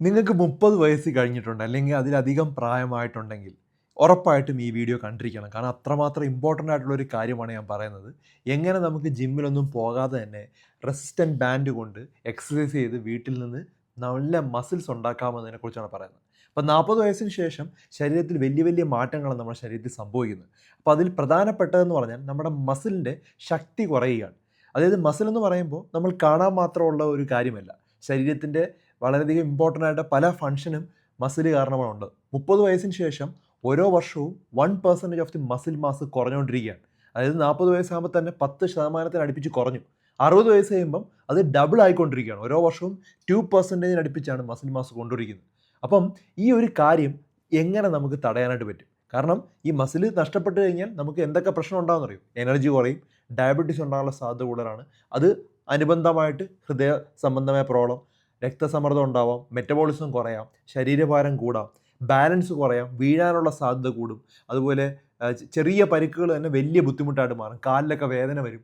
നിങ്ങൾക്ക് മുപ്പത് വയസ്സ് കഴിഞ്ഞിട്ടുണ്ട് അല്ലെങ്കിൽ അതിലധികം പ്രായമായിട്ടുണ്ടെങ്കിൽ ഉറപ്പായിട്ടും ഈ വീഡിയോ കണ്ടിരിക്കണം. കാരണം അത്രമാത്രം ഇമ്പോർട്ടന്റ് ആയിട്ടുള്ള ഒരു കാര്യമാണ് ഞാൻ പറയുന്നത്. എങ്ങനെ നമുക്ക് ജിമ്മിലൊന്നും പോകാതെ തന്നെ റെസിസ്റ്റന്റ് ബാൻഡ് കൊണ്ട് എക്സസൈസ് ചെയ്ത് വീട്ടിൽ നിന്ന് നല്ല മസിൽസ് ഉണ്ടാക്കാമെന്നതിനെ കുറിച്ചാണ് പറയുന്നത്. അപ്പോൾ നാൽപ്പത് വയസ്സിന് ശേഷം ശരീരത്തിൽ വലിയ വലിയ മാറ്റങ്ങളാണ് നമ്മുടെ ശരീരത്തിൽ സംഭവിക്കുന്നത്. അപ്പോൾ അതിൽ പ്രധാനപ്പെട്ടതെന്ന് പറഞ്ഞാൽ നമ്മുടെ മസിലിന്റെ ശക്തി കുറയുകയാണ്. അതായത് മസിൽ എന്ന് പറയുമ്പോൾ നമ്മൾ കാണാൻ മാത്രമുള്ള ഒരു കാര്യമല്ല. ശരീരത്തിന്റെ വളരെയധികം ഇമ്പോർട്ടന്റ് ആയിട്ട് പല ഫങ്ഷനും മസിൽ കാരണമാണുണ്ട് മുപ്പത് വയസ്സിന് ശേഷം ഓരോ വർഷവും one percentage of the muscle mass കുറഞ്ഞുകൊണ്ടിരിക്കുകയാണ്. അതായത് നാൽപ്പത് വയസ്സാകുമ്പോൾ തന്നെ പത്ത് ശതമാനത്തിന് അടുപ്പിച്ച് കുറഞ്ഞു. അറുപത് വയസ്സ് കഴിയുമ്പം അത് ഡബിൾ ആയിക്കൊണ്ടിരിക്കുകയാണ്. ഓരോ വർഷവും ടു പെർസെന്റേജിന് അടുപ്പിച്ചാണ് മസിൽ മാസ് കൊണ്ടുവരിക്കുന്നത്. അപ്പം ഈ ഒരു കാര്യം എങ്ങനെ നമുക്ക് തടയാനായിട്ട് പറ്റും? കാരണം ഈ മസിൽ നഷ്ടപ്പെട്ട് കഴിഞ്ഞാൽ നമുക്ക് എന്തൊക്കെ പ്രശ്നം ഉണ്ടാകുമെന്ന് അറിയും എനർജി കുറയും ഡയബറ്റീസ് ഉണ്ടാകാനുള്ള സാധ്യത കൂടുതലാണ്. അത് അനുബന്ധമായിട്ട് ഹൃദയ സംബന്ധമായ പ്രോബ്ലം രക്തസമ്മർദ്ദം ഉണ്ടാവാം മെറ്റബോളിസം കുറയാം ശരീരഭാരം കൂടാം ബാലൻസ് കുറയാം വീഴാനുള്ള സാധ്യത കൂടും. അതുപോലെ ചെറിയ പരിക്കുകൾ തന്നെ വലിയ ബുദ്ധിമുട്ടായിട്ട് മാറും. കാലിലൊക്കെ വേദന വരും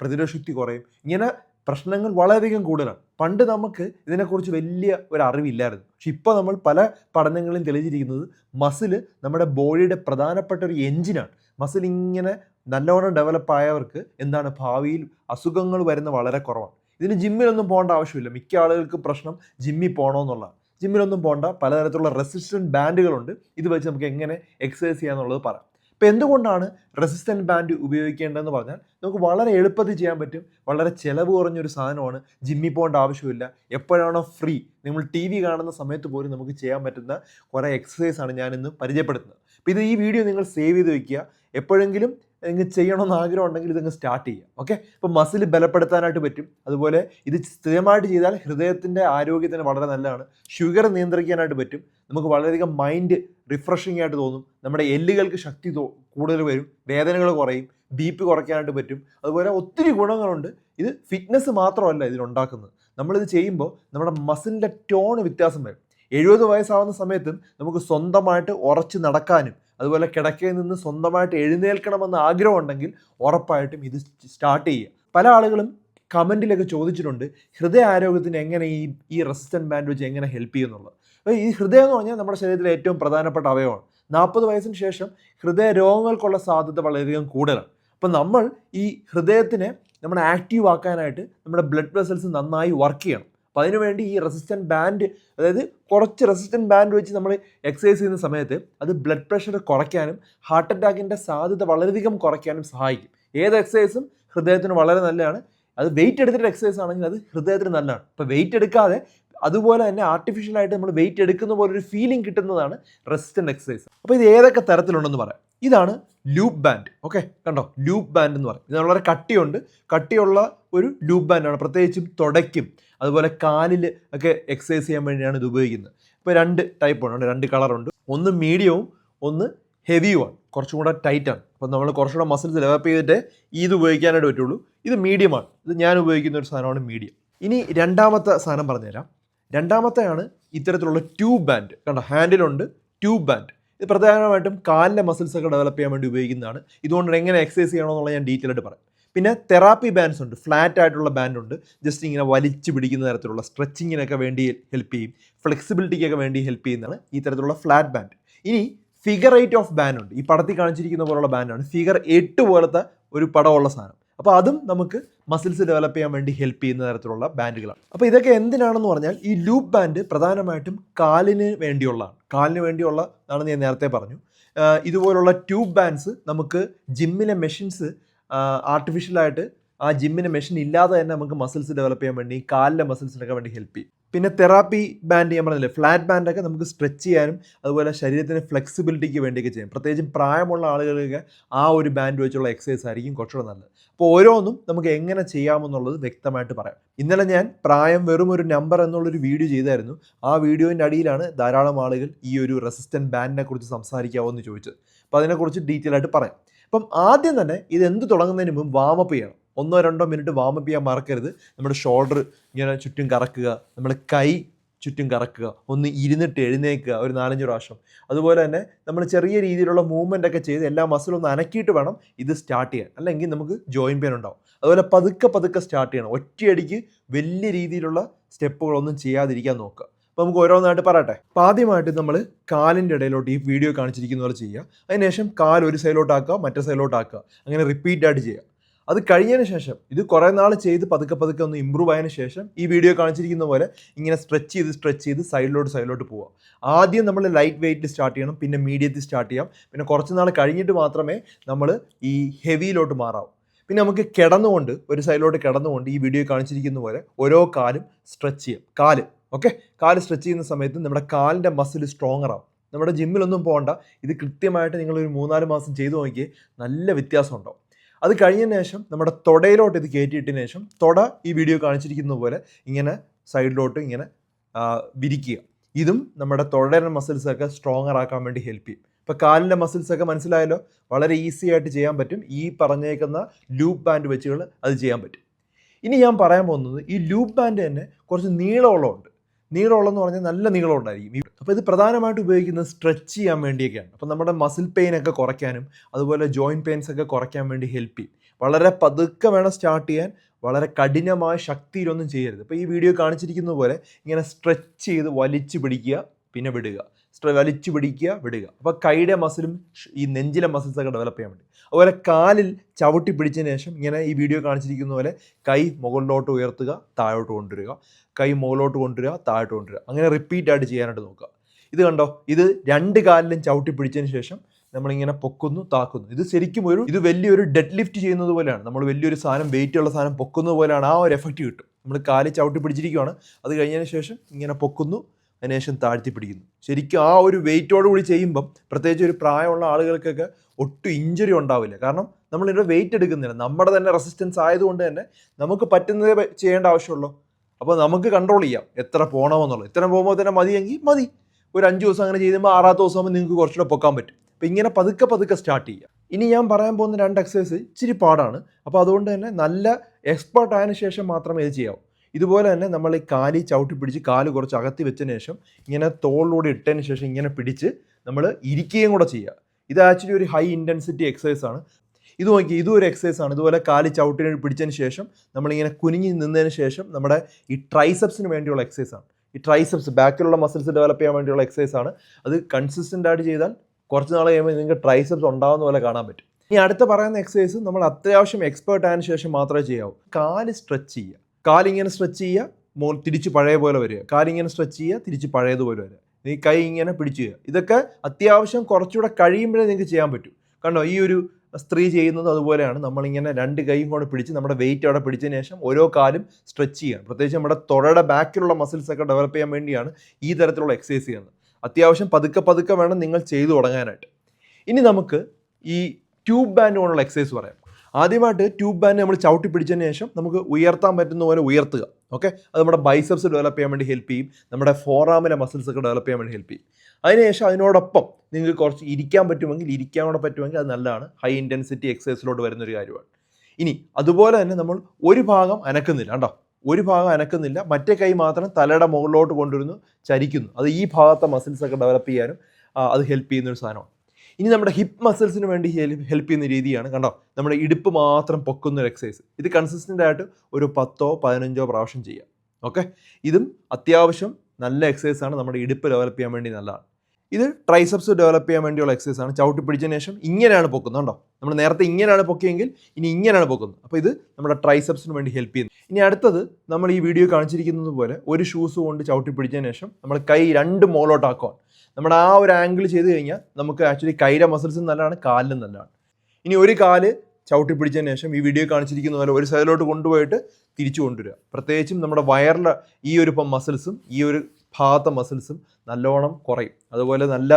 പ്രതിരോധശക്തി കുറയും. ഇങ്ങനെ പ്രശ്നങ്ങൾ വളരെയധികം കൂടുതലാണ്. പണ്ട് നമുക്ക് ഇതിനെക്കുറിച്ച് വലിയ ഒരു അറിവില്ലായിരുന്നു. പക്ഷെ ഇപ്പോൾ നമ്മൾ പല പഠനങ്ങളിലും തെളിയിച്ചിരിക്കുന്നത് മസിൽ നമ്മുടെ ബോഡിയുടെ പ്രധാനപ്പെട്ട ഒരു എഞ്ചിനാണ് മസിൽ ഇങ്ങനെ നല്ലോണം ഡെവലപ്പ് ആയവർക്ക് എന്താണ് ഭാവിയിൽ അസുഖങ്ങൾ വരുന്ന വളരെ കുറവാണ്. ഇതിന് ജിമ്മിലൊന്നും പോകേണ്ട ആവശ്യമില്ല. മിക്ക ആളുകൾക്ക് പ്രശ്നം ജിമ്മിൽ പോകണമെന്നുള്ളതാണ്. ജിമ്മിലൊന്നും പോകേണ്ട. പലതരത്തിലുള്ള റെസിസ്റ്റന്റ് ബാൻഡുകളുണ്ട് ഇത് വെച്ച് നമുക്ക് എങ്ങനെ എക്സസൈസ് ചെയ്യാന്നുള്ളത് പറയാം. ഇപ്പോൾ എന്തുകൊണ്ടാണ് റെസിസ്റ്റന്റ് ബാൻഡ് ഉപയോഗിക്കേണ്ടതെന്ന് പറഞ്ഞാൽ നമുക്ക് വളരെ എളുപ്പത്തിൽ ചെയ്യാൻ പറ്റും. വളരെ ചിലവ് കുറഞ്ഞൊരു സാധനമാണ് ജിമ്മിൽ പോകേണ്ട ആവശ്യമില്ല. എപ്പോഴാണോ ഫ്രീ നമ്മൾ ടി വി കാണുന്ന സമയത്ത് പോലും നമുക്ക് ചെയ്യാൻ പറ്റുന്ന കുറേ എക്സസൈസാണ് ഞാനിന്ന് പരിചയപ്പെടുത്തുന്നത്. അപ്പോൾ ഇത് ഈ വീഡിയോ നിങ്ങൾ സേവ് ചെയ്ത് വയ്ക്കുക എപ്പോഴെങ്കിലും നിങ്ങൾക്ക് ചെയ്യണമെന്ന് ആഗ്രഹം ഉണ്ടെങ്കിൽ ഇതങ്ങ് സ്റ്റാർട്ട് ചെയ്യാം. ഓക്കെ അപ്പോൾ മസിൽ ബലപ്പെടുത്താനായിട്ട് പറ്റും. അതുപോലെ ഇത് സ്ഥിരമായിട്ട് ചെയ്താൽ ഹൃദയത്തിന്റെ ആരോഗ്യത്തിന് വളരെ നല്ലതാണ്. ഷുഗർ നിയന്ത്രിക്കാനായിട്ട് പറ്റും. നമുക്ക് വളരെയധികം മൈൻഡ് റിഫ്രഷിംഗ് ആയിട്ട് തോന്നും. നമ്മുടെ എല്ലുകൾക്ക് ശക്തി കൂടുതൽ വരും. വേദനകൾ കുറയും. ബി പി കുറയ്ക്കാനായിട്ട് പറ്റും. അതുപോലെ ഒത്തിരി ഗുണങ്ങളുണ്ട്. ഇത് ഫിറ്റ്നസ് മാത്രമല്ല ഇതിനുണ്ടാക്കുന്നത്. നമ്മളിത് ചെയ്യുമ്പോൾ നമ്മുടെ മസിലിന്റെ ടോൺ വ്യത്യാസം വരും. എഴുപത് വയസ്സാവുന്ന സമയത്തും നമുക്ക് സ്വന്തമായിട്ട് ഉറച്ചു നടക്കാനും അതുപോലെ കിടക്കയിൽ നിന്ന് സ്വന്തമായിട്ട് എഴുന്നേൽക്കണമെന്ന് ആഗ്രഹം ഉണ്ടെങ്കിൽ ഉറപ്പായിട്ടും ഇത് സ്റ്റാർട്ട് ചെയ്യുക. പല ആളുകളും കമന്റിലൊക്കെ ചോദിച്ചിട്ടുണ്ട് ഹൃദയ ആരോഗ്യത്തിന് എങ്ങനെ ഈ ഈ റെസിസ്റ്റന്റ് ബാൻഡ് വെച്ച് എങ്ങനെ ഹെൽപ്പ് ചെയ്യുന്നുള്ളത് അപ്പോൾ ഈ ഹൃദയം എന്ന് പറഞ്ഞാൽ നമ്മുടെ ശരീരത്തിലെ ഏറ്റവും പ്രധാനപ്പെട്ട അവയവമാണ്. നാൽപ്പത് വയസ്സിന് ശേഷം ഹൃദയ രോഗങ്ങൾക്കുള്ള സാധ്യത വളരെയധികം കൂടുതലാണ്. അപ്പോൾ നമ്മൾ ഈ ഹൃദയത്തിനെ നമ്മൾ ആക്റ്റീവ് ആക്കാനായിട്ട് നമ്മുടെ ബ്ലഡ് വെസൽസ് നന്നായി വർക്ക് ചെയ്യണം. അപ്പോൾ അതിനുവേണ്ടി ഈ റെസിസ്റ്റന്റ് ബാൻഡ് അതായത് കുറച്ച് റെസിസ്റ്റന്റ് ബാൻഡ് വെച്ച് നമ്മൾ എക്സസൈസ് ചെയ്യുന്ന സമയത്ത് അത് ബ്ലഡ് പ്രഷർ കുറയ്ക്കാനും ഹാർട്ട് അറ്റാക്കിന്റെ സാധ്യത വളരെയധികം കുറയ്ക്കാനും സഹായിക്കും. ഏത് എക്സസൈസും ഹൃദയത്തിന് വളരെ നല്ലതാണ്. അത് വെയിറ്റ് എടുത്തിട്ട് എക്സസൈസ് ആണെങ്കിൽ അത് ഹൃദയത്തിന് നല്ലതാണ്. അപ്പോൾ വെയിറ്റ് എടുക്കാതെ അതുപോലെ തന്നെ ആർട്ടിഫിഷ്യലായിട്ട് നമ്മൾ വെയിറ്റ് എടുക്കുന്ന പോലെ ഒരു ഫീലിംഗ് കിട്ടുന്നതാണ് റെസിസ്റ്റന്റ് എക്സസൈസ് അപ്പോൾ ഇത് ഏതൊക്കെ തരത്തിലുണ്ടെന്ന് പറയാം. ഇതാണ് ലൂപ്പ് ബാൻഡ് ഓക്കെ കണ്ടോ? ലൂപ്പ് ബാൻഡ് എന്ന് പറയും. ഇത് വളരെ കട്ടിയുണ്ട്. കട്ടിയുള്ള ഒരു ലൂപ്പ് ബാൻഡാണ് പ്രത്യേകിച്ചും തുടയ്ക്കും. അതുപോലെ കാലിൽ ഒക്കെ എക്സസൈസ് ചെയ്യാൻ വേണ്ടിയാണ് ഇത് ഉപയോഗിക്കുന്നത്. ഇപ്പോൾ രണ്ട് ടൈപ്പ് ഉണ്ട് രണ്ട് കളറുണ്ട് ഒന്ന് മീഡിയവും ഒന്ന് ഹെവിയുമാണ് കുറച്ചും കൂടെ ടൈറ്റാണ് അപ്പോൾ നമ്മൾ കുറച്ചുകൂടെ മസിൽസ് ഡെവലപ്പ് ചെയ്തിട്ട് ഇത് ഉപയോഗിക്കാനായിട്ട് പറ്റുള്ളൂ. ഇത് മീഡിയമാണ് ഇത് ഞാൻ ഉപയോഗിക്കുന്ന ഒരു സാധനമാണ് മീഡിയം ഇനി രണ്ടാമത്തെ സാധനം പറഞ്ഞുതരാം. രണ്ടാമത്തെയാണ് ഇത്തരത്തിലുള്ള ട്യൂബ് ബാൻഡ് കണ്ടോ? ഹാൻഡിലുണ്ട് ട്യൂബ് ബാൻഡ് ഇത് പ്രധാനമായിട്ടും കാലിലെ മസിൽസ് ഒക്കെ ഡെവലപ്പ് ചെയ്യാൻ വേണ്ടി ഉപയോഗിക്കുന്നതാണ്. ഇതുകൊണ്ട് എങ്ങനെ എക്സസൈസ് ചെയ്യണമെന്നുള്ള ഞാൻ ഡീറ്റെയിൽ ആയിട്ട് പറയാം. പിന്നെ തെറാപ്പി ബാൻഡ്സ് ഉണ്ട്. ഫ്ലാറ്റ് ആയിട്ടുള്ള ബാൻഡ് ഉണ്ട്. ജസ്റ്റ് ഇങ്ങനെ വലിച്ചു പിടിക്കുന്ന തരത്തിലുള്ള സ്ട്രെച്ചിങ്ങിനൊക്കെ വേണ്ടി ഹെൽപ്പ് ചെയ്യും. ഫ്ലെക്സിബിലിറ്റിക്കൊക്കെ വേണ്ടി ഹെൽപ്പ് ചെയ്യുന്നതാണ് ഈ തരത്തിലുള്ള ഫ്ലാറ്റ് ബാൻഡ് ഇനി ഫിഗർ എയ്റ്റ് ഓഫ് ബാൻഡ് ഉണ്ട്. ഈ പടത്തിൽ കാണിച്ചിരിക്കുന്ന പോലുള്ള ബാൻഡാണ് ഫിഗർ എട്ട് പോലത്തെ ഒരു പടമുള്ള സാധനം. അപ്പോൾ അതും നമുക്ക് മസിൽസ് ഡെവലപ്പ് ചെയ്യാൻ വേണ്ടി ഹെൽപ്പ് ചെയ്യുന്ന തരത്തിലുള്ള ബാൻഡുകളാണ് അപ്പോൾ ഇതൊക്കെ എന്തിനാണെന്ന് പറഞ്ഞാൽ ഈ ലൂപ്പ് ബാൻഡ് പ്രധാനമായിട്ടും കാലിന് വേണ്ടിയുള്ളതാണ്. കാലിന് വേണ്ടിയുള്ള ആണെന്ന് ഞാൻ നേരത്തെ പറഞ്ഞു. ഇതുപോലുള്ള ട്യൂബ് ബാൻഡ്സ് നമുക്ക് ജിമ്മിലെ മെഷീൻസ് ആർട്ടിഫിഷ്യലായിട്ട് ആ ജിമ്മിന് മെഷീൻ ഇല്ലാതെ തന്നെ നമുക്ക് മസിൽസ് ഡെവലപ്പ് ചെയ്യാൻ വേണ്ടി കാലിലെ മസിൽസിനൊക്കെ വേണ്ടി ഹെൽപ്പ് ചെയ്യും. പിന്നെ തെറാപ്പി ബാൻഡ് ഞാൻ പറഞ്ഞില്ലേ? ഫ്ലാറ്റ് ബാൻഡൊക്കെ നമുക്ക് സ്ട്രെച്ച് ചെയ്യാനും അതുപോലെ ശരീരത്തിന് ഫ്ലെക്സിബിലിറ്റിക്ക് വേണ്ടിയൊക്കെ ചെയ്യാം. പ്രത്യേകിച്ചും പ്രായമുള്ള ആളുകൾക്ക് ആ ഒരു ബാൻഡ് വെച്ചുള്ള എക്സസൈസ് ആയിരിക്കും കുറച്ചുകൂടെ നല്ലത്. അപ്പോൾ ഓരോന്നും നമുക്ക് എങ്ങനെ ചെയ്യാമെന്നുള്ളത് വ്യക്തമായിട്ട് പറയാം. ഇന്നലെ ഞാൻ പ്രായം വെറും ഒരു നമ്പർ എന്നുള്ളൊരു വീഡിയോ ചെയ്തായിരുന്നു. ആ വീഡിയോന്റെ അടിയിലാണ് ധാരാളം ആളുകൾ ഈ ഒരു റെസിസ്റ്റന്റ് ബാൻഡിനെ കുറിച്ച് സംസാരിക്കാവോ എന്ന് ചോദിച്ചത്. അപ്പോൾ അതിനെക്കുറിച്ച് ഡീറ്റെയിൽ ആയിട്ട് പറയാം. അപ്പം ആദ്യം തന്നെ ഇത് എന്ത് തുടങ്ങുന്നതിന് മുമ്പ് വാമപ്പ് ചെയ്യണം. ഒന്നോ രണ്ടോ മിനിറ്റ് വാമപ്പ് ചെയ്യാൻ മറക്കരുത്. നമ്മുടെ ഷോൾഡർ ഇങ്ങനെ ചുറ്റും കറക്കുക. നമ്മുടെ കൈ ചുറ്റും കറക്കുക. ഒന്ന് ഇരുന്നിട്ട് എഴുന്നേക്കുക ഒരു നാലഞ്ച് പ്രാവശ്യം. അതുപോലെ തന്നെ നമ്മൾ ചെറിയ രീതിയിലുള്ള മൂവ്മെന്റ് ഒക്കെ ചെയ്ത് എല്ലാ മസിലും ഒന്ന് അനക്കിയിട്ട് വേണം ഇത് സ്റ്റാർട്ട് ചെയ്യാൻ. അല്ലെങ്കിൽ നമുക്ക് ജോയിൻ പെയിൻ ഉണ്ടാവും. അതുപോലെ പതുക്കെ പതുക്കെ സ്റ്റാർട്ട് ചെയ്യണം. ഒറ്റയടിക്ക് വലിയ രീതിയിലുള്ള സ്റ്റെപ്പുകളൊന്നും ചെയ്യാതിരിക്കാൻ നോക്കുക. അപ്പോൾ നമുക്ക് ഓരോന്നായിട്ട് പറയട്ടെ. അപ്പോൾ ആദ്യമായിട്ട് നമ്മൾ കാലിന്റെ ഇടയിലോട്ട് ഈ വീഡിയോ കാണിച്ചിരിക്കുന്ന പോലെ ചെയ്യുക. അതിനുശേഷം കാൽ ഒരു സൈഡിലോട്ട് ആക്കുക മറ്റേ സൈഡിലോട്ട് ആക്കുക. അങ്ങനെ റിപ്പീറ്റ് ആയിട്ട് ചെയ്യുക. അത് കഴിഞ്ഞതിന് ശേഷം ഇത് കുറേ നാൾ ചെയ്ത് പതുക്കെ പതുക്കെ ഒന്ന് ഇമ്പ്രൂവ് ആയതിനു ശേഷം ഈ വീഡിയോ കാണിച്ചിരിക്കുന്ന പോലെ ഇങ്ങനെ സ്ട്രെച്ച് ചെയ്ത് സ്ട്രെച്ച് ചെയ്ത് സൈഡിലോട്ട് സൈഡിലോട്ട് പോവുക. ആദ്യം നമ്മൾ ലൈറ്റ് വെയിറ്റിൽ സ്റ്റാർട്ട് ചെയ്യണം പിന്നെ മീഡിയത്തിൽ സ്റ്റാർട്ട് ചെയ്യാം. പിന്നെ കുറച്ച് നാൾ കഴിഞ്ഞിട്ട് മാത്രമേ നമ്മൾ ഈ ഹെവിയിലോട്ട് മാറാവൂ. പിന്നെ നമുക്ക് കിടന്നുകൊണ്ട് ഒരു സൈഡിലോട്ട് കിടന്നുകൊണ്ട് ഈ വീഡിയോ കാണിച്ചിരിക്കുന്ന പോലെ ഓരോ കാലും സ്ട്രെച്ച് ചെയ്യാം. കാൽ ഓക്കെ കാൽ സ്ട്രെച്ച് ചെയ്യുന്ന സമയത്ത് നമ്മുടെ കാലിന്റെ മസിൽ സ്ട്രോങ്ങർ ആവും. നമ്മുടെ ജിമ്മിലൊന്നും പോകണ്ട ഇത് കൃത്യമായിട്ട് നിങ്ങളൊരു മൂന്നാൽ മാസം ചെയ്തു നോക്കിയേ നല്ല വ്യത്യാസം ഉണ്ടാവും. അത് കഴിഞ്ഞ ശേഷം നമ്മുടെ തൊടയിലോട്ട് ഇത് കയറ്റിയിട്ടതിന് ശേഷം തൊട ഈ വീഡിയോ കാണിച്ചിരിക്കുന്ന പോലെ ഇങ്ങനെ സൈഡിലോട്ട് ഇങ്ങനെ വിരിക്കുക. ഇതും നമ്മുടെ തൊടയുടെ മസിൽസൊക്കെ സ്ട്രോങ്ങർ ആക്കാൻ വേണ്ടി ഹെൽപ്പ് ചെയ്യും. ഇപ്പോൾ കാലിന്റെ മസിൽസൊക്കെ മനസ്സിലായല്ലോ? വളരെ ഈസി ആയിട്ട് ചെയ്യാൻ പറ്റും. ഈ പറഞ്ഞേക്കുന്ന ലൂപ്പ് ബാൻഡ് വെച്ചുകൾ അത് ചെയ്യാൻ പറ്റും. ഇനി ഞാൻ പറയാൻ പോകുന്നത് ഈ ലൂപ്പ് ബാൻഡ് തന്നെ കുറച്ച് നീളമുള്ളതുണ്ട്. നീളമുള്ളതെന്ന് പറഞ്ഞാൽ നല്ല നീളം ഉണ്ടായിരിക്കും അപ്പോൾ ഇത് പ്രധാനമായിട്ട് ഉപയോഗിക്കുന്നത് സ്ട്രെച്ച് ചെയ്യാൻ വേണ്ടിയൊക്കെയാണ്. അപ്പോൾ നമ്മുടെ മസിൽ പെയിൻ ഒക്കെ കുറയ്ക്കാനും അതുപോലെ ജോയിന്റ് പെയിൻസ് ഒക്കെ കുറയ്ക്കാൻ വേണ്ടി ഹെൽപ്പ് ചെയ്യും. വളരെ പതുക്കെ വേണം സ്റ്റാർട്ട് ചെയ്യാൻ വളരെ കഠിനമായ ശക്തിയിലൊന്നും ചെയ്യരുത്. അപ്പോൾ ഈ വീഡിയോ കാണിച്ചിരിക്കുന്ന പോലെ ഇങ്ങനെ സ്ട്രെച്ച് ചെയ്ത് വലിച്ചു പിടിക്കുക പിന്നെ വിടുക. വലിച്ചു പിടിക്കുക വിടുക. അപ്പോൾ കൈയുടെ മസിലും ഈ നെഞ്ചിലെ മസിൽസൊക്കെ ഡെവലപ്പ് ചെയ്യാൻ വേണ്ടി. അതുപോലെ കാലിൽ ചവിട്ടി പിടിച്ചതിന് ശേഷം ഇങ്ങനെ ഈ വീഡിയോ കാണിച്ചിരിക്കുന്ന പോലെ കൈ മുകളിലോട്ട് ഉയർത്തുക താഴോട്ട് കൊണ്ടുവരിക. കൈ മുകളിലോട്ട് കൊണ്ടുവരിക താഴോട്ട് കൊണ്ടുവരിക. അങ്ങനെ റിപ്പീറ്റ് ആയിട്ട് ചെയ്യാനായിട്ട് നോക്കുക. ഇത് കണ്ടോ? ഇത് രണ്ട് കാലിലും ചവിട്ടി പിടിച്ചതിന് ശേഷം നമ്മളിങ്ങനെ പൊക്കുന്നു താക്കുന്നു. ഇത് ശരിക്കും ഒരു ഇത് വലിയൊരു ഡെഡ് ലിഫ്റ്റ് ചെയ്യുന്നത് പോലെയാണ്. നമ്മൾ വലിയൊരു സാധനം വെയിറ്റ് ഉള്ള സാധനം പൊക്കുന്നത് പോലെയാണ് ആ ഒരു എഫക്റ്റ് കിട്ടും. നമ്മൾ കാലിൽ ചവിട്ടി പിടിച്ചിരിക്കുകയാണ് അത് കഴിഞ്ഞതിന് ശേഷം ഇങ്ങനെ പൊക്കുന്നു അതിനുശേഷം താഴ്ത്തി പിടിക്കുന്നു ശരിക്കും ആ ഒരു വെയിറ്റോട് കൂടി ചെയ്യുമ്പം പ്രത്യേകിച്ച് ഒരു പ്രായമുള്ള ആളുകൾക്കൊക്കെ ഒട്ടും ഇഞ്ചുറി ഉണ്ടാവില്ല. കാരണം നമ്മൾ നമ്മളിവിടെ വെയിറ്റ് എടുക്കുന്നില്ല. നമ്മുടെ തന്നെ റെസിസ്റ്റൻസ് ആയതുകൊണ്ട് തന്നെ നമുക്ക് പറ്റുന്നതേ ചെയ്യേണ്ട ആവശ്യമുള്ളൂ. അപ്പോൾ നമുക്ക് കൺട്രോൾ ചെയ്യാം. എത്ര പോകണമെന്നുള്ളത് ഇത്ര പോകുമ്പോൾ തന്നെ മതിയെങ്കിൽ മതി. ഒരു അഞ്ച് ദിവസം അങ്ങനെ ചെയ്യുമ്പോൾ ആറാമത്തെ ദിവസം ആകുമ്പോൾ നിങ്ങൾക്ക് കുറച്ചുകൂടെ പൊക്കാൻ പറ്റും. അപ്പോൾ ഇങ്ങനെ പതുക്കെ പതുക്കെ സ്റ്റാർട്ട് ചെയ്യുക. ഇനി ഞാൻ പറയാൻ പോകുന്ന രണ്ട് എക്സസൈസ് ഇച്ചിരി പാടാണ്. അപ്പോൾ അതുകൊണ്ട് തന്നെ നല്ല എക്സ്പേർട്ട് ആയതിനു ശേഷം മാത്രമേ ഇത് ചെയ്യാവൂ. ഇതുപോലെ തന്നെ നമ്മൾ ഈ കാലി ചവിട്ടി പിടിച്ച് കാൽ കുറച്ച് അകത്തി വെച്ചതിന് ശേഷം ഇങ്ങനെ തോളിലൂടെ ഇട്ടതിന് ശേഷം ഇങ്ങനെ പിടിച്ച് നമ്മൾ ഇരിക്കുകയും കൂടെ ചെയ്യുക. ഇത് ആക്ച്വലി ഒരു ഹൈ ഇന്റൻസിറ്റി എക്സസൈസ് ആണ്. ഇത് നോക്കി ഇതും ഒരു എക്സസൈസ് ആണ്. ഇതുപോലെ കാലി ചവിട്ടി പിടിച്ചതിന് ശേഷം നമ്മളിങ്ങനെ കുനിഞ്ഞ് നിന്നതിന് ശേഷം നമ്മുടെ ഈ ട്രൈസെപ്സിന് വേണ്ടിയുള്ള എക്സസൈസ് ആണ്. ഈ ട്രൈസെപ്സ് ബാക്കിലുള്ള മസിൽസ് ഡെവലപ്പ് ചെയ്യാൻ വേണ്ടിയുള്ള എക്സസൈസ് ആണ്. അത് കൺസിസ്റ്റന്റ് ആയിട്ട് ചെയ്താൽ കുറച്ച് നാൾ കഴിയുമ്പോൾ നിങ്ങൾക്ക് ട്രൈസെപ്സ് ഉണ്ടാകുന്ന പോലെ കാണാൻ പറ്റും. ഇനി അടുത്ത പറയുന്ന എക്സസൈസ് നമ്മൾ അത്യാവശ്യം എക്സ്പേർട്ട് ആയതിനു ശേഷം മാത്രമേ ചെയ്യാവൂ. കാൽ സ്ട്രെച്ച് ചെയ്യുക. കാലിങ്ങനെ സ്ട്രെച്ച് ചെയ്യുക മോൾ തിരിച്ച് പഴയ പോലെ വരിക. കാലിങ്ങനെ സ്ട്രെച്ച് ചെയ്യുക തിരിച്ച് പഴയതുപോലെ വരിക. നീ കൈ ഇങ്ങനെ പിടിച്ച് ഇതൊക്കെ അത്യാവശ്യം കുറച്ചുകൂടെ കഴിയുമ്പോഴേ നിങ്ങൾക്ക് ചെയ്യാൻ പറ്റും. കണ്ടോ ഈ ഒരു സ്ത്രീ ചെയ്യുന്നത് അതുപോലെയാണ്. നമ്മളിങ്ങനെ രണ്ട് കൈയും കൂടെ പിടിച്ച് നമ്മുടെ വെയിറ്റ് അവിടെ പിടിച്ചതിന് ശേഷം ഓരോ കാലും സ്ട്രെച്ച് ചെയ്യണം പ്രത്യേകിച്ച് നമ്മുടെ തൊടയുടെ ബാക്കിലുള്ള മസിൽസ് ഒക്കെ ഡെവലപ്പ് ചെയ്യാൻ വേണ്ടിയാണ് ഈ തരത്തിലുള്ള എക്സസൈസ് ചെയ്യുന്നത്. അത്യാവശ്യം പതുക്കെ പതുക്കെ വേണം നിങ്ങൾ ചെയ്തു തുടങ്ങാനായിട്ട്. ഇനി നമുക്ക് ഈ ട്യൂബ് ബാൻഡ് കൊണ്ടുള്ള എക്സസൈസ് പറയാം. ആദ്യമായിട്ട് ട്യൂബ് ബാൻഡ് നമ്മൾ ചവിട്ടി പിടിച്ചതിന് ശേഷം നമുക്ക് ഉയർത്താൻ പറ്റുന്ന പോലെ ഉയർത്തുക. ഓക്കെ അത് നമ്മുടെ ബൈസെപ്സ് ഡെവലപ്പ് ചെയ്യാൻ വേണ്ടി ഹെൽപ്പ് ചെയ്യും. നമ്മുടെ ഫോറാമിലെ മസിൽസ് ഒക്കെ ഡെവലപ്പ് ചെയ്യാൻ വേണ്ടി ഹെൽപ്പ് ചെയ്യും. അതിനുശേഷം അതിനോടൊപ്പം നിങ്ങൾക്ക് കുറച്ച് ഇരിക്കാൻ പറ്റുമെങ്കിൽ ഇരിക്കാൻ കൂടെ പറ്റുമെങ്കിൽ അത് നല്ലതാണ്. ഹൈ ഇന്റൻസിറ്റി എക്സസൈസിലോട്ട് വരുന്ന ഒരു കാര്യമാണ്. ഇനി അതുപോലെ തന്നെ നമ്മൾ ഒരു ഭാഗം അനക്കുന്നില്ല കേട്ടോ ഒരു ഭാഗം അനക്കുന്നില്ല. മറ്റേ കൈ മാത്രം തലയുടെ മുകളിലോട്ട് കൊണ്ടുവരുന്നു ചരിക്കുന്നു. അത് ഈ ഭാഗത്തെ മസിൽസ് ഒക്കെ ഡെവലപ്പ് ചെയ്യാനും അത് ഹെൽപ്പ് ചെയ്യുന്ന ഒരു സാധനമാണ്. ഇനി നമ്മുടെ ഹിപ്പ് മസിൽസിന് വേണ്ടി ഹെൽപ്പ് ചെയ്യുന്ന രീതിയാണ്. കണ്ടോ? നമ്മുടെ ഇടുപ്പ് മാത്രം പൊക്കുന്ന ഒരു എക്സസൈസ് ഇത് കൺസിസ്റ്റന്റ് ആയിട്ട് ഒരു പത്തോ പതിനഞ്ചോ പ്രാവശ്യം ചെയ്യാം. ഓക്കെ ഇതും അത്യാവശ്യം നല്ല എക്സസൈസ് ആണ്. നമ്മുടെ ഇടുപ്പ് ഡെവലപ്പ് ചെയ്യാൻ വേണ്ടി നല്ലതാണ്. ഇത് ട്രൈസെപ്സ് ഡെവലപ്പ് ചെയ്യാൻ വേണ്ടിയുള്ള എക്സസൈസ് ആണ്. ചവിട്ടി പിടിച്ചതിന് ശേഷം ഇങ്ങനെയാണ് പൊക്കുന്നത്. കണ്ടോ? നമ്മൾ നേരത്തെ ഇങ്ങനെയാണ് പൊക്കിയെങ്കിൽ ഇനി ഇങ്ങനെയാണ് പൊക്കുന്നത്. അപ്പോൾ ഇത് നമ്മുടെ ട്രൈസെപ്സിന് വേണ്ടി ഹെൽപ്പ് ചെയ്യുന്നു. ഇനി അടുത്തത് നമ്മൾ ഈ വീഡിയോ കാണിച്ചിരിക്കുന്നത് പോലെ ഒരു ഷൂസ് കൊണ്ട് ചവിട്ടി പിടിച്ചതിന് ശേഷം നമ്മൾ കൈ രണ്ട് മോളോട്ടാക്കുക നമ്മുടെ ആ ഒരു ആംഗിൾ ചെയ്ത് കഴിഞ്ഞാൽ നമുക്ക് ആക്ച്വലി കൈര മസിൽസും നല്ലതാണ് കാലിലും നല്ലതാണ്. ഇനി ഒരു കാൽ ചവിട്ടി പിടിച്ചതിന് ശേഷം ഈ വീഡിയോ കാണിച്ചിരിക്കുന്ന പോലെ ഒരു സൈഡിലോട്ട് കൊണ്ടുപോയിട്ട് തിരിച്ചു കൊണ്ടുവരിക. പ്രത്യേകിച്ചും നമ്മുടെ വയറിലെ ഈ ഒരു ഇപ്പം മസിൽസും ഈ ഒരു ഭാഗത്തെ മസിൽസും നല്ലോണം കുറയും. അതുപോലെ നല്ല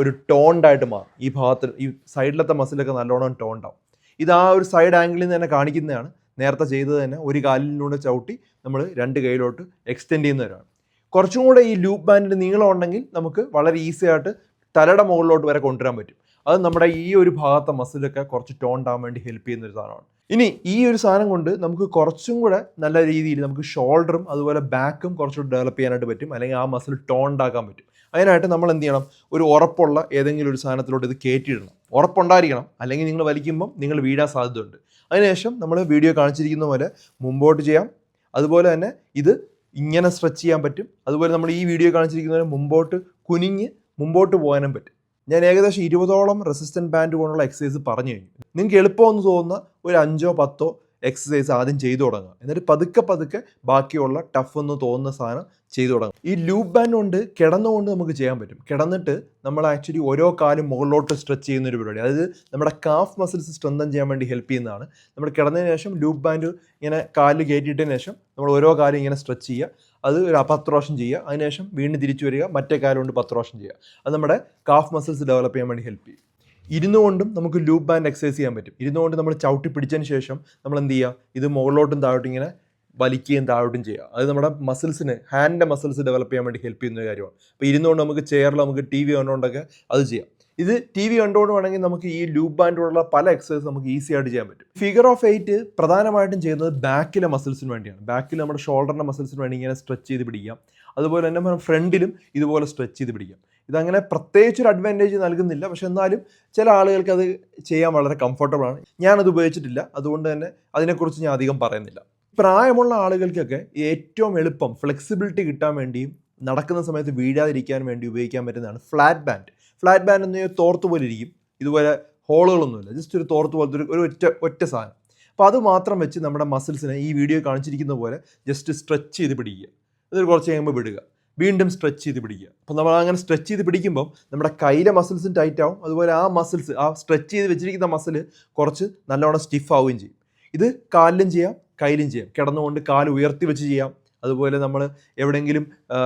ഒരു ടോണ്ടായിട്ട് മാറും. ഈ ഭാഗത്ത് ഈ സൈഡിലത്തെ മസിലൊക്കെ നല്ലോണം ടോണ്ടാവും ഇത് ആ ഒരു സൈഡ് ആംഗിളിൽ നിന്ന് തന്നെ കാണിക്കുന്നതാണ്. നേരത്തെ ചെയ്തത് തന്നെ ഒരു കാലിലൂടെ ചവിട്ടി നമ്മൾ രണ്ട് കൈയിലോട്ട് എക്സ്റ്റെൻഡ് ചെയ്യുന്നവരാണ്. കുറച്ചും കൂടെ ഈ ലൂപ്പ് ബാൻഡിന് നീളം ഉണ്ടെങ്കിൽ നമുക്ക് വളരെ ഈസി ആയിട്ട് തലയുടെ മുകളിലോട്ട് വരെ കൊണ്ടുവരാൻ പറ്റും. അത് നമ്മുടെ ഈ ഒരു ഭാഗത്തെ മസിലൊക്കെ കുറച്ച് ടോൺ ആവാൻ വേണ്ടി ഹെൽപ്പ് ചെയ്യുന്ന ഒരു സാധനമാണ്. ഇനി ഈ ഒരു സാധനം കൊണ്ട് നമുക്ക് കുറച്ചും കൂടെ നല്ല രീതിയിൽ നമുക്ക് ഷോൾഡറും അതുപോലെ ബാക്കും കുറച്ചുകൂടെ ഡെവലപ്പ് ചെയ്യാനായിട്ട് പറ്റും. അല്ലെങ്കിൽ ആ മസിൽ ടോൺ ഉണ്ടാക്കാൻ പറ്റും. അതിനായിട്ട് നമ്മൾ എന്ത് ചെയ്യണം? ഒരു ഉറപ്പുള്ള ഏതെങ്കിലും ഒരു സാധനത്തിലോട്ട് ഇത് കയറ്റിയിടണം ഉറപ്പുണ്ടായിരിക്കണം. അല്ലെങ്കിൽ നിങ്ങൾ വലിക്കുമ്പം നിങ്ങൾ വീഴാൻ സാധ്യതയുണ്ട്. അതിനുശേഷം നമ്മൾ വീഡിയോ കാണിച്ചിരിക്കുന്ന പോലെ മുമ്പോട്ട് ചെയ്യാം. അതുപോലെ തന്നെ ഇത് ഇങ്ങനെ സ്ട്രെച്ച് ചെയ്യാൻ പറ്റും. അതുപോലെ നമ്മൾ ഈ വീഡിയോ കാണിച്ചിരിക്കുന്നതിന് മുമ്പോട്ട് കുനിഞ്ഞ് മുമ്പോട്ട് പോകാനും പറ്റും. ഞാൻ ഏകദേശം ഇരുപതോളം റെസിസ്റ്റന്റ് ബാൻഡ് കൊണ്ടുള്ള എക്സസൈസ് പറഞ്ഞു കഴിഞ്ഞു. നിങ്ങൾക്ക് എളുപ്പമെന്ന് തോന്നുന്ന ഒരു അഞ്ചോ പത്തോ എക്സസൈസ് ആദ്യം ചെയ്തു തുടങ്ങുക. എന്നിട്ട് പതുക്കെ പതുക്കെ ബാക്കിയുള്ള ടഫ് എന്ന് തോന്നുന്ന സാധനം ചെയ്തു തുടങ്ങും ഈ ലൂപ്പ് ബാൻഡ് കൊണ്ട് കിടന്നുകൊണ്ട് നമുക്ക് ചെയ്യാൻ പറ്റും. കിടന്നിട്ട് നമ്മൾ ആക്ച്വലി ഓരോ കാലും മുകളിലോട്ട് സ്ട്രെച്ച് ചെയ്യുന്ന ഒരു പരിപാടി. അതായത് നമ്മുടെ കാഫ് മസിൽസ് സ്ട്രെങ്തൻ ചെയ്യാൻ വേണ്ടി ഹെൽപ്പ് ചെയ്യുന്നതാണ്. നമ്മൾ കിടന്നതിന് ശേഷം ലൂപ്പ് ബാൻഡ് ഇങ്ങനെ കാലിൽ കയറ്റിയിട്ടതിന് ശേഷം നമ്മൾ ഓരോ കാലും ഇങ്ങനെ സ്ട്രെച്ച് ചെയ്യുക. അത് ഒരു പത്ത് പ്രാവശ്യം ചെയ്യുക. അതിനുശേഷം വീണ്ടും തിരിച്ചു വരിക. മറ്റേ കാലം കൊണ്ട് പത്ത് പ്രാവശ്യം ചെയ്യുക. അത് നമ്മുടെ കാഫ് മസിൽസ് ഡെവലപ്പ് ചെയ്യാൻ വേണ്ടി ഹെൽപ്പ് ചെയ്യും. ഇരുന്നുകൊണ്ടും നമുക്ക് ലൂപ്പ് ബാൻഡ് എക്സസൈസ് ചെയ്യാൻ പറ്റും. ഇരുന്നുകൊണ്ട് നമ്മൾ ചവിട്ടി പിടിച്ചതിന് ശേഷം നമ്മൾ എന്ത് ചെയ്യുക? ഇത് മുകളിലോട്ടും താഴോട്ടും ഇങ്ങനെ വലിക്കുകയും താഴോട്ടും ചെയ്യുക. അത് നമ്മുടെ മസിൽസിന് ഹാൻഡിന്റെ മസിൽസ് ഡെവലപ്പ് ചെയ്യാൻ വേണ്ടി ഹെൽപ്പ് ചെയ്യുന്ന കാര്യമാണ്. അപ്പോൾ ഇരുന്നുകൊണ്ട് നമുക്ക് ചെയറിൽ നമുക്ക് ടി വി കണ്ടുകൊണ്ടൊക്കെ അത് ചെയ്യാം. ഇത് ടി വി കണ്ടുകൊണ്ട് വേണമെങ്കിൽ നമുക്ക് ഈ ലൂപ്പ് ബാൻഡോടുള്ള പല എക്സസൈസ് നമുക്ക് ഈസി ആയിട്ട് ചെയ്യാൻ പറ്റും. ഫിഗർ ഓഫ് എയ്റ്റ് പ്രധാനമായിട്ടും ചെയ്യുന്നത് ബാക്കിലെ മസിൽസിന് വേണ്ടിയാണ്. ബാക്കിൽ നമ്മുടെ ഷോൾഡറിന്റെ മസിൽസിന് വേണ്ടി ഇങ്ങനെ സ്ട്രെച്ച് ചെയ്ത് പിടിക്കാം അതുപോലെ തന്നെ ഫ്രണ്ടിലും ഇതുപോലെ സ്ട്രെച്ച് ചെയ്ത് പിടിക്കാം ഇതങ്ങനെ പ്രത്യേകിച്ച് ഒരു അഡ്വാന്റേജ് നൽകുന്നില്ല. പക്ഷെ എന്നാലും ചില ആളുകൾക്ക് അത് ചെയ്യാൻ വളരെ കംഫർട്ടബിൾ ആണ്. ഞാനത് ഉപയോഗിച്ചിട്ടില്ല. അതുകൊണ്ട് തന്നെ അതിനെക്കുറിച്ച് ഞാൻ അധികം പറയുന്നില്ല. പ്രായമുള്ള ആളുകൾക്കൊക്കെ ഏറ്റവും എളുപ്പം ഫ്ലെക്സിബിലിറ്റി കിട്ടാൻ വേണ്ടിയും നടക്കുന്ന സമയത്ത് വീഴാതിരിക്കാൻ വേണ്ടി ഉപയോഗിക്കാൻ പറ്റുന്നതാണ് ഫ്ലാറ്റ് ബാൻഡ് ഫ്ലാറ്റ് ബാൻഡ് എന്ന് തോർത്ത് പോലെ ഇരിക്കും. ഇതുപോലെ ഹോളുകളൊന്നുമില്ല. ജസ്റ്റ് ഒരു തോർത്ത് പോലത്തെ ഒരു ഒരു ഒറ്റ ഒറ്റ സാധനം. അപ്പോൾ അത് മാത്രം വെച്ച് നമ്മുടെ മസിൽസിനെ ഈ വീഡിയോ കാണിച്ചിരിക്കുന്ന പോലെ ജസ്റ്റ് സ്ട്രെച്ച് ചെയ്ത് പിടിക്കുക. എന്നിട്ട് കുറച്ച് കഴിയുമ്പോൾ വിടുക. വീണ്ടും സ്ട്രെച്ച് ചെയ്ത് പിടിക്കുക. അപ്പോൾ നമ്മൾ അങ്ങനെ സ്ട്രെച്ച് ചെയ്ത് പിടിക്കുമ്പോൾ നമ്മുടെ കയ്യിലെ മസിൽസും ടൈറ്റ് ആവും. അതുപോലെ ആ മസിൽസ് ആ സ്ട്രെച്ച് ചെയ്ത് വെച്ചിരിക്കുന്ന മസിൽ കുറച്ച് നല്ലോണം സ്റ്റിഫ് ആവുകയും ചെയ്യും. ഇത് കാലിലും ചെയ്യാം കയ്യിലും ചെയ്യാം. കിടന്നുകൊണ്ട് കാൽ ഉയർത്തി വെച്ച് ചെയ്യാം. അതുപോലെ നമ്മൾ എവിടെയെങ്കിലും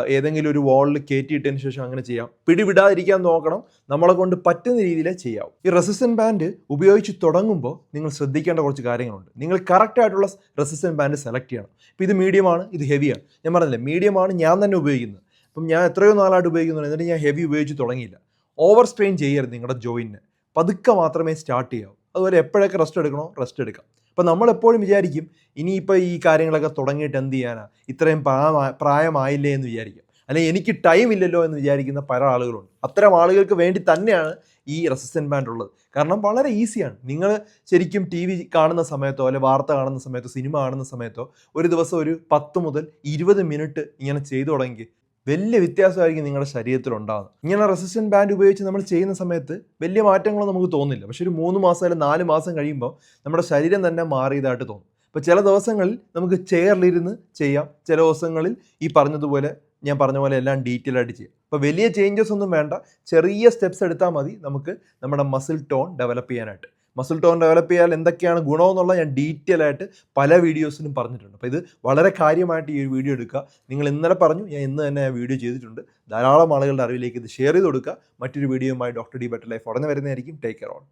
ഏതെങ്കിലും ഒരു വാളിൽ കയറ്റിയിട്ടതിന് ശേഷം അങ്ങനെ ചെയ്യാം. പിടിവിടാതിരിക്കാൻ നോക്കണം. നമ്മളെ കൊണ്ട് പറ്റുന്ന രീതിയിലേ ചെയ്യാവും. ഈ റെസിസ്റ്റന്റ് ബാൻഡ് ഉപയോഗിച്ച് തുടങ്ങുമ്പോൾ നിങ്ങൾ ശ്രദ്ധിക്കേണ്ട കുറച്ച് കാര്യങ്ങളുണ്ട്. നിങ്ങൾ കറക്റ്റായിട്ടുള്ള റെസിസ്റ്റന്റ് ബാൻഡ് സെലക്ട് ചെയ്യണം. ഇപ്പോൾ ഇത് മീഡിയമാണ് ഇത് ഹെവിയാണ് ഞാൻ പറഞ്ഞില്ലേ മീഡിയമാണ് ഞാൻ തന്നെ ഉപയോഗിക്കുന്നത്. അപ്പം ഞാൻ എത്രയോ നാളായിട്ട് ഉപയോഗിക്കുന്നു എന്നിട്ട് ഞാൻ ഹെവി ഉപയോഗിച്ച് തുടങ്ങിയില്ല. ഓവർ സ്ട്രെയിൻ ചെയ്യരുത് നിങ്ങളുടെ ജോയിൻ പതുക്കെ മാത്രമേ സ്റ്റാർട്ട് ചെയ്യാവൂ. അതുപോലെ എപ്പോഴൊക്കെ റെസ്റ്റ് എടുക്കണോ റെസ്റ്റ് എടുക്കാം. അപ്പം നമ്മളെപ്പോഴും വിചാരിക്കും ഇനിയിപ്പോൾ ഈ കാര്യങ്ങളൊക്കെ തുടങ്ങിയിട്ട് എന്ത് ചെയ്യാനാ? ഇത്രയും പ്രായമാ പ്രായമായില്ലേ എന്ന് വിചാരിക്കും. അല്ലെങ്കിൽ എനിക്ക് ടൈം ഇല്ലല്ലോ എന്ന് വിചാരിക്കുന്ന പല ആളുകളുണ്ട്. അത്തരം ആളുകൾക്ക് വേണ്ടി തന്നെയാണ് ഈ റെസിസ്റ്റന്റ് ബാൻഡ് ഉള്ളത്. കാരണം വളരെ ഈസിയാണ് നിങ്ങൾ ശരിക്കും ടി വി കാണുന്ന സമയത്തോ അല്ലെ വാർത്ത കാണുന്ന സമയത്തോ സിനിമ കാണുന്ന സമയത്തോ ഒരു ദിവസം ഒരു പത്ത് മുതൽ ഇരുപത് മിനിറ്റ് ഇങ്ങനെ ചെയ്തു തുടങ്ങി. വലിയ വ്യത്യാസമായിരിക്കും നിങ്ങളുടെ ശരീരത്തിൽ ഉണ്ടാകുന്നത് ഇങ്ങനെ റെസിസ്റ്റന്റ് ബാൻഡ് ഉപയോഗിച്ച് നമ്മൾ ചെയ്യുന്ന സമയത്ത് വലിയ മാറ്റങ്ങളൊന്നും നമുക്ക് തോന്നില്ല. പക്ഷേ ഒരു മൂന്ന് മാസം അല്ലെങ്കിൽ നാല് മാസം കഴിയുമ്പോൾ നമ്മുടെ ശരീരം തന്നെ മാറിയതായിട്ട് തോന്നും. അപ്പോൾ ചില ദിവസങ്ങളിൽ നമുക്ക് ചെയറിലിരുന്ന് ചെയ്യാം. ചില ദിവസങ്ങളിൽ ഈ പറഞ്ഞതുപോലെ ഞാൻ പറഞ്ഞ പോലെ എല്ലാം ഡീറ്റെയിൽ ആയിട്ട് ചെയ്യാം. അപ്പോൾ വലിയ ചേഞ്ചസ് ഒന്നും വേണ്ട. ചെറിയ സ്റ്റെപ്സ് എടുത്താൽ മതി നമുക്ക് നമ്മുടെ മസിൽ ടോൺ ഡെവലപ്പ് ചെയ്യാനായിട്ട്. മസിൽ ടോൺ ഡെവലപ്പ് ചെയ്യാൻ എന്തൊക്കെയാണ് ഗുണമെന്നുള്ള ഞാൻ ഡീറ്റെയിൽ ആയിട്ട് പല വീഡിയോസിലും പറഞ്ഞിട്ടുണ്ട്. അപ്പോൾ ഇത് വളരെ കാര്യമായിട്ട് ഈ ഒരു വീഡിയോ എടുക്കുക. നിങ്ങൾ ഇന്നലെ പറഞ്ഞു ഞാൻ ഇന്ന് തന്നെ വീഡിയോ ചെയ്തിട്ടുണ്ട്. ധാരാളം ആളുകളുടെ അറിവിലേക്ക് ഇത് ഷെയർ ചെയ്ത് കൊടുക്കുക. മറ്റൊരു വീഡിയോയുമായി ഡോക്ടർ ഡി ബെറ്റർ ലൈഫ് ഉടനെ വരുന്നതായിരിക്കും. Take care on